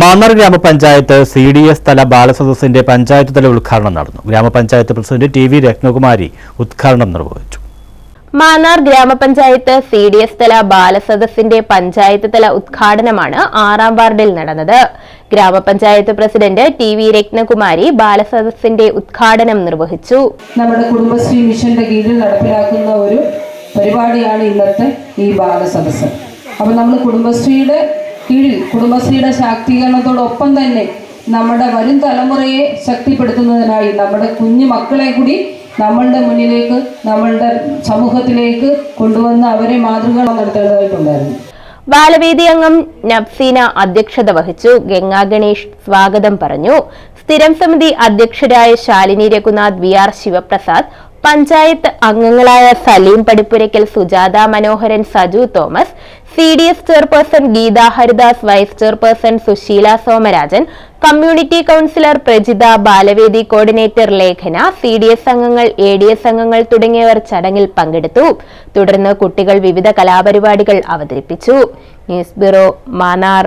മാന്നാർ ഗ്രാമപഞ്ചായത്ത് C D S തല ബാലസദസ്സിന്റെ പഞ്ചായത്ത് തല ഉദ്ഘാടനം നടന്നു. ഗ്രാമപഞ്ചായത്ത് പ്രസിഡന്റ് ടി വി രത്നകുമാരി ഉദ്ഘാടനം നിർവഹിച്ചു. മാന്നാർ ഗ്രാമപഞ്ചായത്ത് സി ഡി എസ് തല ബാലസദസ്സിന്റെ പഞ്ചായത്ത് തല ഉദ്ഘാടനമാണ് ആറാം വാർഡിൽ നടന്നത്. ഗ്രാമപഞ്ചായത്ത് പ്രസിഡന്റ് ടി വി രത്നകുമാരി ബാലസദസ്സിന്റെ ഉദ്ഘാടനം നിർവഹിച്ചു. നമ്മുടെ കുടുംബശ്രീ മിഷന്റെ കീഴിൽ നടപ്പിലാക്കുന്ന ഒരു പരിപാടിയാണ് ഇന്നത്തെ ഈ ബാലസദസ്സ്. അപ്പൊ നമ്മൾ കുടുംബശ്രീയുടെ കീഴിൽ കുടുംബശ്രീയുടെ ശാക്തീകരണത്തോടൊപ്പം തന്നെ നമ്മുടെ വരും തലമുറയെ ശക്തിപ്പെടുത്തുന്നതിനായി നമ്മുടെ കുഞ്ഞു മക്കളെ കൂടി നമ്മളുടെ മുന്നിലേക്ക് നമ്മളുടെ സമൂഹത്തിലേക്ക് കൊണ്ടുവന്ന് അവരെ മാതൃക നടത്തേണ്ടതായിട്ടുണ്ടായിരുന്നു. ബാലവേദി അംഗം നബ്സീന അധ്യക്ഷത വഹിച്ചു. ഗംഗാ ഗണേഷ് സ്വാഗതം പറഞ്ഞു. സ്ഥിരം സമിതി അധ്യക്ഷരായ ശാലിനി രഘുനാഥ് വി ആർ ശിവപ്രസാദ് പഞ്ചായത്ത് അംഗങ്ങളായ Saleem Padippurakkal Sujatha Manoharan Saju Thomas C D S chairperson Geetha Haridas vice chairperson Susheela Somarajan community counsellor Prajitha Balavedi coordinator Lekhana C D S അംഗങ്ങൾ എ ഡി എസ് അംഗങ്ങൾ തുടങ്ങിയവർ ചടങ്ങിൽ പങ്കെടുത്തു. തുടർന്ന് കുട്ടികൾ വിവിധ കലാപരിപാടികൾ അവതരിപ്പിച്ചു. News bureau Mannar.